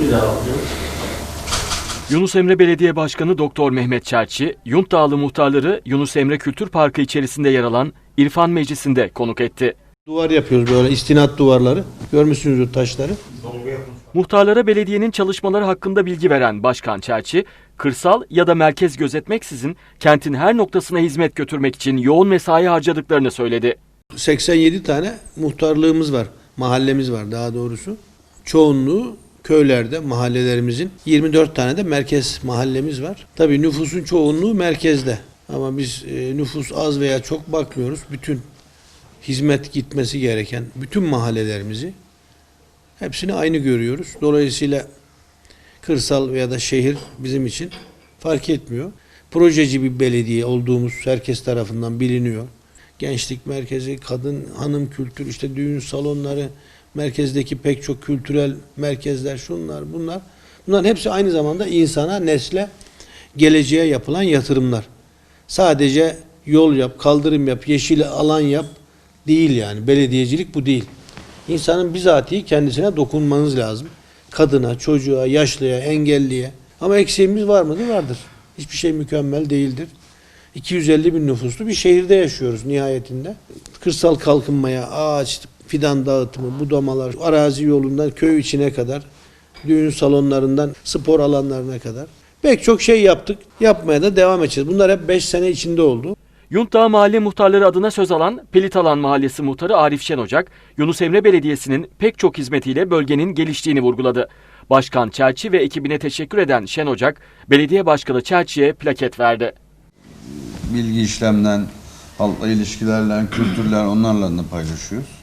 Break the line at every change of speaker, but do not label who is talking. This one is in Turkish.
Bir daha.
Yunus Emre Belediye Başkanı Doktor Mehmet Çerçi, Yunt Dağlı muhtarları Yunus Emre Kültür Parkı içerisinde yer alan İrfan Meclisi'nde konuk etti.
Duvar yapıyoruz böyle istinat duvarları. Görmüşsünüzdür taşları.
Muhtarlara belediyenin çalışmaları hakkında bilgi veren Başkan Çerçi, kırsal ya da merkez gözetmeksizin kentin her noktasına hizmet götürmek için yoğun mesai harcadıklarını söyledi.
87 tane muhtarlığımız var. Mahallemiz var daha doğrusu. Çoğunluğu köylerde mahallelerimizin 24 tane de merkez mahallemiz var. Tabii nüfusun çoğunluğu merkezde. Ama biz e, nüfus az veya çok bakmıyoruz. Bütün hizmet gitmesi gereken bütün mahallelerimizi hepsini aynı görüyoruz. Dolayısıyla kırsal veya da şehir bizim için fark etmiyor. Projeci bir belediye olduğumuz herkes tarafından biliniyor. Gençlik merkezi, kadın, hanım kültür, işte düğün salonları, merkezdeki pek çok kültürel merkezler, şunlar bunlar. Bunların hepsi aynı zamanda insana, nesle, geleceğe yapılan yatırımlar. Sadece yol yap, kaldırım yap, yeşil alan yap değil yani. Belediyecilik bu değil. İnsanın bizatihi kendisine dokunmanız lazım. Kadına, çocuğa, yaşlıya, engelliye. Ama eksiğimiz var mıdır? Vardır. Hiçbir şey mükemmel değildir. 250 bin nüfuslu bir şehirde yaşıyoruz nihayetinde. Kırsal kalkınmaya, ağaç, fidan dağıtımı, budamalar, arazi yolundan köy içine kadar, düğün salonlarından spor alanlarına kadar pek çok şey yaptık. Yapmaya da devam edeceğiz. Bunlar hep 5 sene içinde oldu.
Yunt Dağı Mahalle Muhtarları adına söz alan Pelitalan Mahallesi Muhtarı Arif Şen Ocak, Yunus Emre Belediyesi'nin pek çok hizmetiyle bölgenin geliştiğini vurguladı. Başkan Çerçi ve ekibine teşekkür eden Şen Ocak, Belediye Başkanı Çerçi'ye plaket verdi.
bilgi işlemden, halkla ilişkilerle, kültürler onlarla da paylaşıyoruz.